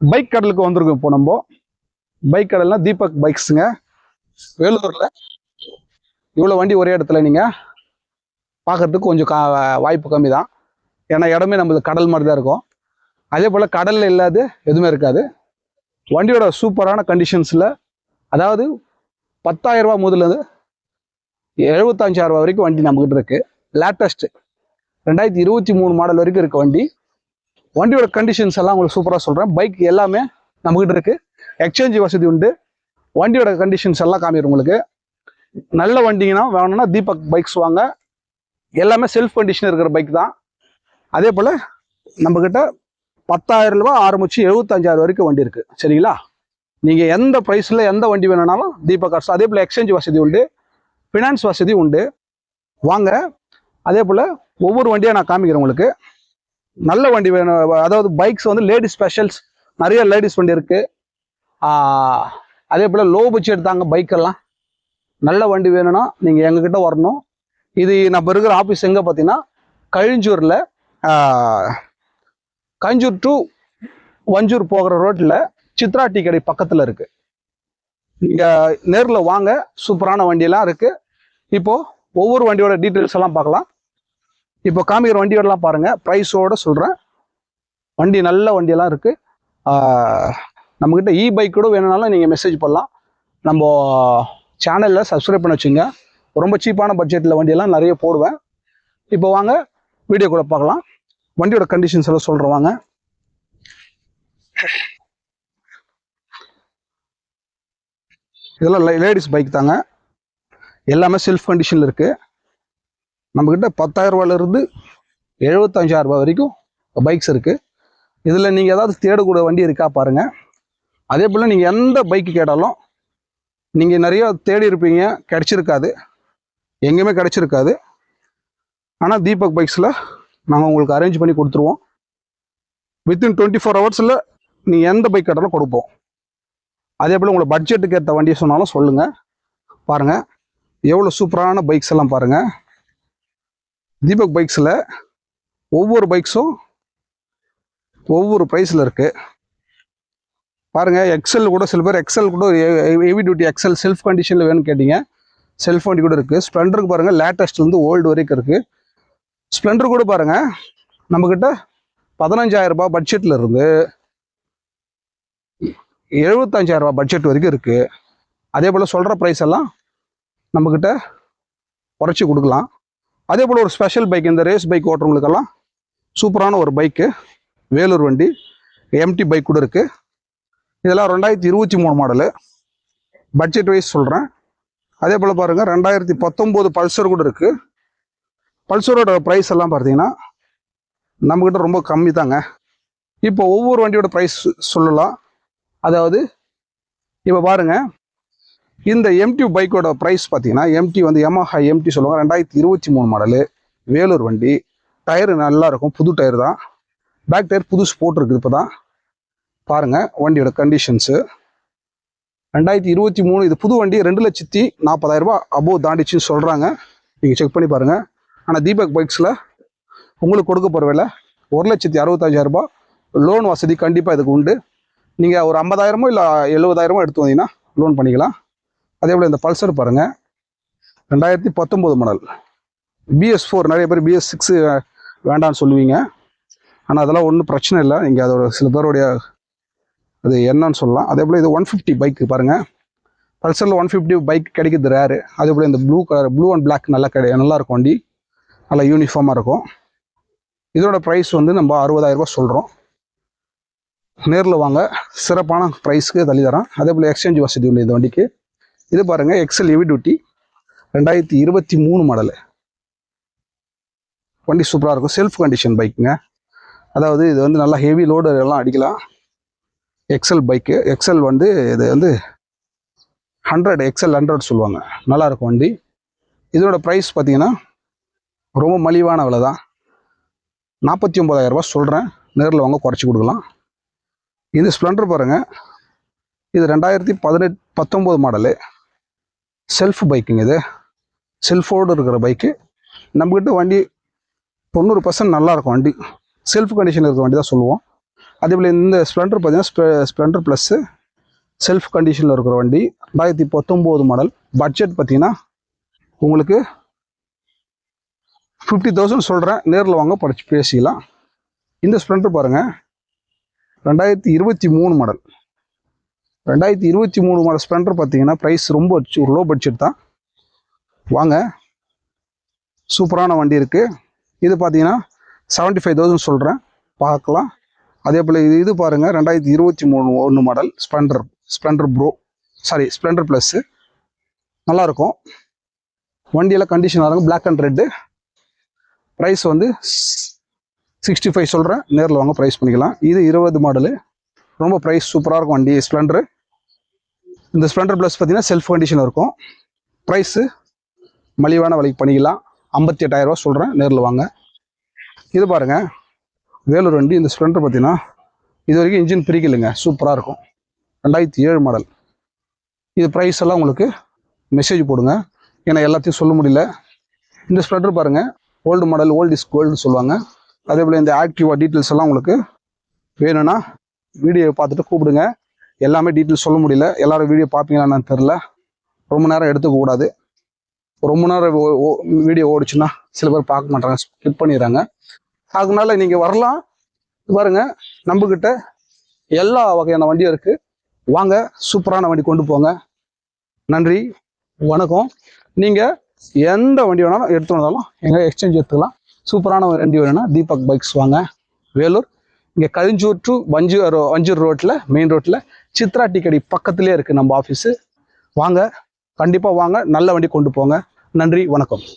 Bike கடலுக்கு வந்திருக்கோம் இப்போ நம்ம. பைக் கடல்னா தீபக் பைக்ஸுங்க. வேலூரில். இவ்வளோ வண்டி ஒரே இடத்துல நீங்கள் பார்க்கறதுக்கு கொஞ்சம் கா வாய்ப்பு கம்மி தான் ஏன்னா இடமே நம்மளுக்கு கடல் மாதிரி தான் இருக்கும். அதே போல் கடலில் இல்லாத எதுவுமே இருக்காது. வண்டியோட சூப்பரான கண்டிஷன்ஸில் அதாவது பத்தாயிரரூபா முதலேருந்து எழுபத்தஞ்சாயிரரூபா வரைக்கும் வண்டி நம்மக்கிட்ட இருக்குது லேட்டஸ்ட்டு ரெண்டாயிரத்தி இருபத்தி மூணு மாடல் வரைக்கும் இருக்க வண்டி. வண்டியோட கண்டிஷன்ஸ் எல்லாம் உங்களுக்கு சூப்பராக சொல்கிறேன் பைக் எல்லாமே நம்மக்கிட்ட இருக்குது எக்ஸ்சேஞ்ச் வசதி உண்டு. வண்டியோட கண்டிஷன்ஸ் எல்லாம் காமிடும் உங்களுக்கு. நல்ல வண்டிங்கன்னா வேணும்னா தீபக் பைக்ஸ் வாங்க. எல்லாமே செல்ஃப் கண்டிஷன் இருக்கிற பைக் தான். அதே போல் நம்மக்கிட்ட பத்தாயிரம் ரூபா ஆரம்பித்து எழுபத்தஞ்சாயிரம் வரைக்கும் வண்டி இருக்குது சரிங்களா? நீங்கள் எந்த ப்ரைஸில் எந்த வண்டி வேணும்னாலும் தீபக் கார்ஸ் அதே போல் எக்ஸ்சேஞ்ச் வசதி உண்டு. ஃபினான்ஸ் வசதி உண்டு. வாங்க. அதே போல் ஒவ்வொரு வண்டியாக நான் காமிக்கிறேன் உங்களுக்கு. நல்ல வண்டி வேணும். அதாவது பைக்ஸ் வந்து லேடிஸ் ஸ்பெஷல்ஸ் நிறைய லேடிஸ் வண்டி இருக்குது அதே போல் லோ பட்ஜெட் எடுத்தாங்க பைக்கெல்லாம் நல்ல வண்டி வேணும்னா நீங்கள் எங்ககிட்ட வரணும். இது நம்ம இருக்கிற ஆஃபீஸ் எங்கே பார்த்தீங்கன்னா கழிஞ்சூரில் கஞ்சூர் டு வஞ்சூர் போகிற ரோட்டில் சித்ரா டீ கடை பக்கத்தில் இருக்குது நீங்கள் நேரில் வாங்க. சூப்பரான வண்டியெல்லாம் இருக்குது இப்போது ஒவ்வொரு வண்டியோட டீட்டெயில்ஸ் எல்லாம் பார்க்கலாம். இப்போ காமிக்கிற வண்டியோடலாம் பாருங்கள் ப்ரைஸோடு சொல்கிறேன் வண்டி நல்ல வண்டியெல்லாம் இருக்குது நம்மக்கிட்ட இ பைக் கூட வேணும்னாலும் நீங்கள் மெசேஜ் பண்ணலாம். நம்ம சேனலில் சப்ஸ்கிரைப் பண்ண வச்சுங்க. ரொம்ப சீப்பான பட்ஜெட்டில் வண்டியெல்லாம் நிறைய போடுவேன். இப்போ வாங்க வீடியோ கூட பார்க்கலாம். வண்டியோட கண்டிஷன்ஸ் எல்லாம் சொல்கிறேன் வாங்க. இதெல்லாம் லேடிஸ் பைக் தாங்க. எல்லாமே செல்ஃப் கண்டிஷனில் இருக்குது நம்மக்கிட்ட பத்தாயிரம் ரூபாயிலிருந்து எழுபத்தஞ்சாயிரம் ரூபாய் வரைக்கும் பைக்ஸ் இருக்குது இதில் நீங்கள் ஏதாவது தேடக்கூடிய வண்டி இருக்கா பாருங்கள் அதே போல் நீங்கள் எந்த பைக்கு கேட்டாலும் நீங்கள் நிறையா தேடி இருப்பீங்க கிடச்சிருக்காது. எங்கேயுமே கிடச்சிருக்காது. ஆனால் தீபக் பைக்ஸில் நாங்கள் உங்களுக்கு அரேஞ்ச் பண்ணி கொடுத்துருவோம். வித்தின் டுவெண்ட்டி ஃபோர் ஹவர்ஸில் நீங்கள் எந்த பைக் கேட்டாலும் கொடுப்போம். அதே போல் உங்களை பட்ஜெட்டுக்கு ஏற்ற வண்டியை சொன்னாலும் சொல்லுங்கள் பாருங்கள் எவ்வளோ சூப்பரான பைக்ஸ் எல்லாம் பாருங்கள் தீபக் பைக்ஸில் ஒவ்வொரு பைக்ஸும் ஒவ்வொரு ப்ரைஸில் இருக்குது பாருங்கள் எக்ஸல் கூட சில பேர் எக்ஸல் கூட ஹெவி டியூட்டி எக்ஸல் செல்ஃப் கண்டிஷனில் வேணும்னு கேட்டிங்க. செல்ஃப் வண்டி கூட இருக்குது ஸ்ப்ளெண்டருக்கு பாருங்கள் லேட்டஸ்ட்லேருந்து ஓல்டு வரைக்கும் இருக்குது ஸ்ப்ளெண்டர் கூட பாருங்கள் நம்மக்கிட்ட பதினஞ்சாயிரரூபா பட்ஜெட்டில் இருந்து எழுபத்தஞ்சாயிரரூபா பட்ஜெட் வரைக்கும் இருக்குது அதே போல் சொல்கிற ப்ரைஸ் எல்லாம் நம்மக்கிட்ட குறைச்சி கொடுக்கலாம். அதே போல் ஒரு ஸ்பெஷல் பைக் இந்த ரேஸ் பைக் ஓட்டுறவங்களுக்கெல்லாம் சூப்பரான ஒரு பைக்கு வேலூர் வண்டி எம்டி பைக் கூட இருக்குது இதெல்லாம் ரெண்டாயிரத்தி இருபத்தி மூணு மாடலு பட்ஜெட் வைஸ் சொல்கிறேன் அதே போல் பாருங்கள் ரெண்டாயிரத்தி பத்தொம்போது பல்சர் கூட இருக்குது பல்சரோட ப்ரைஸ் எல்லாம் பார்த்தீங்கன்னா நம்மக்கிட்ட ரொம்ப கம்மி தாங்க. இப்போ ஒவ்வொரு வண்டியோட ப்ரைஸ் சொல்லலாம். அதாவது இப்போ பாருங்கள் இந்த எம்டி பைக்கோட ப்ரைஸ் பார்த்தீங்கன்னா எம்டி வந்து Yamaha எம்டி சொல்லுவாங்க. ரெண்டாயிரத்தி இருபத்தி மூணு மாடலு வேலூர் வண்டி. டயரு நல்லா இருக்கும். புது டயர் தான். பேக் டயர் புதுசு போட்டிருக்குது இப்போ தான் பாருங்கள் வண்டியோட கண்டிஷன்ஸு ரெண்டாயிரத்தி இருபத்தி மூணு இது புது வண்டி ரெண்டு லட்சத்தி நாற்பதாயிரரூபா அபோவ் தாண்டிச்சுன்னு சொல்கிறாங்க நீங்கள் செக் பண்ணி பாருங்கள் ஆனால் தீபக் பைக்ஸில் உங்களுக்கு கொடுக்க போகிற வேலை ஒரு லட்சத்தி அறுபத்தஞ்சாயிரரூபா ரூபாய். லோன் வசதி கண்டிப்பாக இதுக்கு உண்டு. நீங்கள் ஒரு ஐம்பதாயிரமோ இல்லை எழுபதாயிரமோ எடுத்து வந்தீங்கன்னா லோன் பண்ணிக்கலாம். அதே போல் இந்த பல்சர் பாருங்கள் ரெண்டாயிரத்தி பத்தொம்போது மாடல் பிஎஸ் ஃபோர் நிறைய பேர் பிஎஸ் சிக்ஸு வேண்டாம்னு சொல்லுவீங்க. ஆனால் அதெல்லாம் ஒன்றும் பிரச்சனை இல்லை. நீங்கள் அதோட சில பேருடைய அது என்னன்னு சொல்லலாம். அதே போல் இது ஒன் ஃபிஃப்டி பைக்கு பாருங்கள் பல்சரில் ஒன் ஃபிஃப்டி பைக் கிடைக்கிறது ரேரு அதே போல் இந்த blue colour blue and black நல்லா கிடை நல்லா இருக்கும் வண்டி. நல்லா யூனிஃபார்மாக இருக்கும். இதோட ப்ரைஸ் வந்து நம்ம அறுபதாயிரம் சொல்கிறோம் நேரில் வாங்க. சிறப்பான ப்ரைஸ்க்கு தள்ளி தரேன். அதே போல் எக்ஸ்சேஞ்ச் வசதி உண்டு இந்த வண்டிக்கு. இது பாருங்கள் எக்ஸல் ஹெவி டியூட்டி ரெண்டாயிரத்தி இருபத்தி மூணு மாடலு வண்டி சூப்பராக இருக்கும். செல்ஃப் கண்டிஷன் பைக்குங்க அதாவது இது வந்து நல்லா ஹெவி லோடு எல்லாம் அடிக்கலாம். எக்ஸல் பைக்கு எக்ஸல் வந்து இது வந்து ஹண்ட்ரட் எக்ஸல் ஹண்ட்ரட் சொல்லுவாங்க. நல்லாயிருக்கும் வண்டி. இதோட ப்ரைஸ் பார்த்தீங்கன்னா ரொம்ப மலிவான விலை தான். நாற்பத்தி ஒம்பதாயிரரூபா சொல்கிறேன் நேரில் வாங்க குறைச்சி கொடுக்கலாம். இது ஸ்ப்ளெண்டர் பாருங்கள் இது ரெண்டாயிரத்தி பதினெட் பத்தொம்போது மாடலு செல்ஃப் பைக்குங்க இது. செல்ஃபோடு இருக்கிற பைக்கு. நம்மக்கிட்ட வண்டி தொண்ணூறு பர்சன்ட் நல்லாயிருக்கும் வண்டி. செல்ஃப் கண்டிஷனில் இருக்கிற வண்டி தான் சொல்லுவோம். அதே போல் இந்த ஸ்ப்ளெண்டர் பார்த்தீங்கன்னா ஸ்ப்ளெண்டர் ப்ளஸ்ஸு. செல்ஃப் கண்டிஷனில் இருக்கிற வண்டி. ரெண்டாயிரத்தி பத்தொம்போது மாடல். பட்ஜெட் பார்த்தீங்கன்னா உங்களுக்கு ஃபிஃப்டி தௌசண்ட் சொல்கிறேன் நேரில் வாங்க படிச்சு பேசிக்கலாம். இந்த ஸ்ப்ளெண்டர் பாருங்கள் ரெண்டாயிரத்தி இருபத்தி மூணு மாடல். ரெண்டாயிரத்தி இருபத்தி மூணு மாடல் ஸ்ப்ளெண்டர் பார்த்தீங்கன்னா ப்ரைஸ் ரொம்ப ஒரு லோ பட்ஜெட் தான். வாங்க. சூப்பரான வண்டி இருக்குது இது பார்த்தீங்கன்னா செவன்ட்டி ஃபைவ் தௌசண்ட் சொல்கிறேன் பார்க்கலாம். அதே போல் இது இது பாருங்கள் ரெண்டாயிரத்தி இருபத்தி மூணு ஒன்று model splendor splendor pro sorry splendor plus நல்லாயிருக்கும் வண்டியெல்லாம் கண்டிஷனாக இருக்கும். பிளாக் அண்ட் ரெட்டு ப்ரைஸ் வந்து சிக்ஸ்டி ஃபைவ் சொல்கிறேன் நேரில் வாங்க ப்ரைஸ் பண்ணிக்கலாம். இது இருபது மாடலு. ரொம்ப ப்ரைஸ் சூப்பராக இருக்கும் வண்டி ஸ்ப்ளெண்டரு. இந்த ஸ்ப்ளெண்டர் ப்ளஸ் பார்த்தீங்கன்னா செல்ஃப் கண்டிஷன் இருக்கும். ப்ரைஸு மலிவான விலைக்கு பண்ணிக்கலாம். ஐம்பத்தி எட்டாயிரரூவா சொல்கிறேன் நேரில் வாங்க. இது பாருங்கள் வேலூர் வண்டி இந்த ஸ்ப்ளெண்டர் பார்த்தீங்கன்னா இது வரைக்கும் இன்ஜின் பிரிக்கலைங்க சூப்பராக இருக்கும். ரெண்டாயிரத்தி ஏழு மாடல் இது ப்ரைஸ் எல்லாம் உங்களுக்கு மெசேஜ் போடுங்க. ஏன்னா எல்லாத்தையும் சொல்ல முடியல. இந்த ஸ்ப்ளெண்டர் பாருங்கள் ஓல்டு மாடல் ஓல்டு இஸ் கோல்டுன்னு சொல்லுவாங்க. அதே போல் இந்த ஆக்டிவா டீட்டெயில்ஸ் எல்லாம் உங்களுக்கு வேணும்னா வீடியோ பார்த்துட்டு கூப்பிடுங்க. எல்லாமே டீட்டெயில் சொல்ல முடியல. எல்லாரும் வீடியோ பார்ப்பீங்களான்னு தெரில ரொம்ப நேரம் எடுத்துக்க கூடாது. ரொம்ப நேரம் வீடியோ ஓடிச்சுன்னா சில பேர் பார்க்க மாட்டாங்க. ஸ்கிப் பண்ணிடுறாங்க. அதனால நீங்கள் வரலாம். பாருங்க நம்மக்கிட்ட எல்லா வகையான வண்டியும் இருக்குது வாங்க சூப்பரான வண்டி கொண்டு போங்க. நன்றி வணக்கம். நீங்கள் எந்த வண்டி வேணாலும் எடுத்து வந்தாலும் எங்கே எக்ஸ்சேஞ்ச் எடுத்துக்கலாம். சூப்பரான ஒரு வண்டி வேணும்னா தீபக் பைக்ஸ் வாங்க. வேலூர். இங்கே கழிஞ்சூர் டு வஞ்சூர் வஞ்சூர் ரோட்டில் மெயின் ரோட்டில் சித்ரா டிக்கடி பக்கத்துலேயே இருக்குது நம்ம ஆஃபீஸு வாங்க கண்டிப்பாக வாங்க நல்ல வண்டி கொண்டு போங்க. நன்றி வணக்கம்.